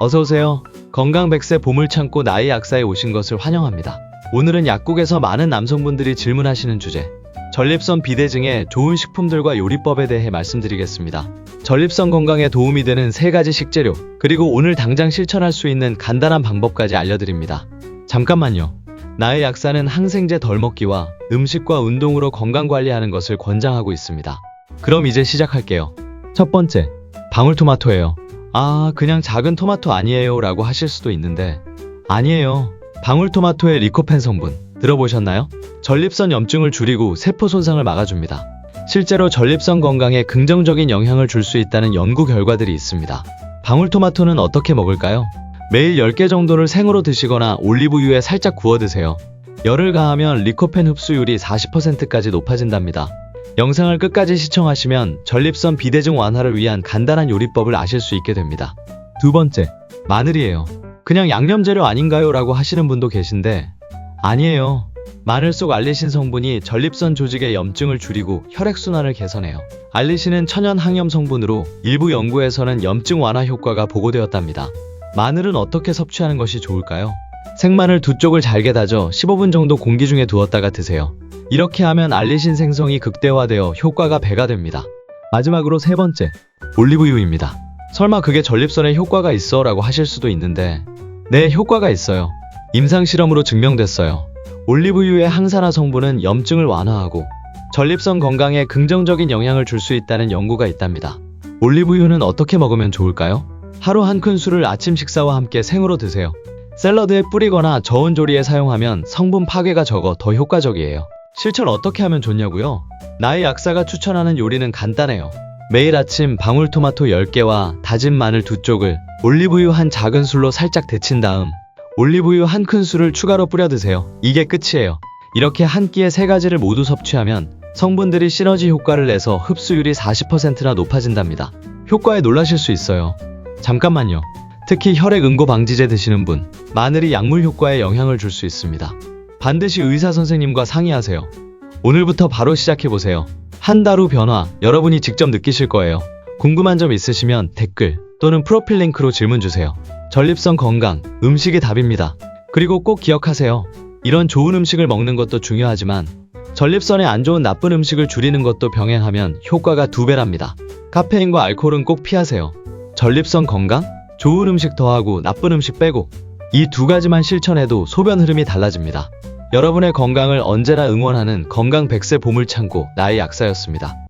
어서오세요. 건강 100세 보물 창고 나의 약사에 오신 것을 환영합니다. 오늘은 약국에서 많은 남성분들이 질문하시는 주제, 전립선 비대증의 좋은 식품들과 요리법에 대해 말씀드리겠습니다. 전립선 건강에 도움이 되는 세 가지 식재료, 그리고 오늘 당장 실천할 수 있는 간단한 방법까지 알려드립니다. 잠깐만요. 나의 약사는 항생제 덜 먹기와 음식과 운동으로 건강 관리하는 것을 권장하고 있습니다. 그럼 이제 시작할게요. 첫 번째, 방울토마토예요. 아, 그냥 작은 토마토 아니에요 라고 하실 수도 있는데, 아니에요. 방울토마토의 리코펜 성분, 들어보셨나요? 전립선 염증을 줄이고 세포 손상을 막아줍니다. 실제로 전립선 건강에 긍정적인 영향을 줄 수 있다는 연구 결과들이 있습니다. 방울토마토는 어떻게 먹을까요? 매일 10개 정도를 생으로 드시거나 올리브유에 살짝 구워 드세요. 열을 가하면 리코펜 흡수율이 40%까지 높아진답니다. 영상을 끝까지 시청하시면 전립선 비대증 완화를 위한 간단한 요리법을 아실 수 있게 됩니다. 두 번째, 마늘이에요. 그냥 양념 재료 아닌가요? 라고 하시는 분도 계신데, 아니에요. 마늘 속 알리신 성분이 전립선 조직의 염증을 줄이고 혈액순환을 개선해요. 알리신은 천연 항염 성분으로 일부 연구에서는 염증 완화 효과가 보고되었답니다. 마늘은 어떻게 섭취하는 것이 좋을까요? 생마늘 두 쪽을 잘게 다져 15분 정도 공기 중에 두었다가 드세요. 이렇게 하면 알리신 생성이 극대화되어 효과가 배가 됩니다. 마지막으로 세 번째, 올리브유입니다. 설마 그게 전립선에 효과가 있어? 라고 하실 수도 있는데, 네, 효과가 있어요. 임상실험으로 증명됐어요. 올리브유의 항산화 성분은 염증을 완화하고 전립선 건강에 긍정적인 영향을 줄 수 있다는 연구가 있답니다. 올리브유는 어떻게 먹으면 좋을까요? 하루 한 큰술을 아침 식사와 함께 생으로 드세요. 샐러드에 뿌리거나 저온 조리에 사용하면 성분 파괴가 적어 더 효과적이에요. 실천 어떻게 하면 좋냐고요? 나의 약사가 추천하는 요리는 간단해요. 매일 아침 방울토마토 10개와 다진 마늘 두 쪽을 올리브유 한 작은 술로 살짝 데친 다음 올리브유 한 큰술을 추가로 뿌려 드세요. 이게 끝이에요. 이렇게 한 끼에 세 가지를 모두 섭취하면 성분들이 시너지 효과를 내서 흡수율이 40%나 높아진답니다. 효과에 놀라실 수 있어요. 잠깐만요. 특히 혈액 응고 방지제 드시는 분, 마늘이 약물 효과에 영향을 줄 수 있습니다. 반드시 의사 선생님과 상의하세요. 오늘부터 바로 시작해보세요. 한 달 후 변화, 여러분이 직접 느끼실 거예요. 궁금한 점 있으시면 댓글 또는 프로필 링크로 질문 주세요. 전립선 건강, 음식이 답입니다. 그리고 꼭 기억하세요. 이런 좋은 음식을 먹는 것도 중요하지만 전립선에 안 좋은 나쁜 음식을 줄이는 것도 병행하면 효과가 두 배랍니다. 카페인과 알코올은 꼭 피하세요. 전립선 건강? 좋은 음식 더하고 나쁜 음식 빼고 이 두 가지만 실천해도 소변 흐름이 달라집니다. 여러분의 건강을 언제나 응원하는 건강 100세 보물창고 나의 약사였습니다.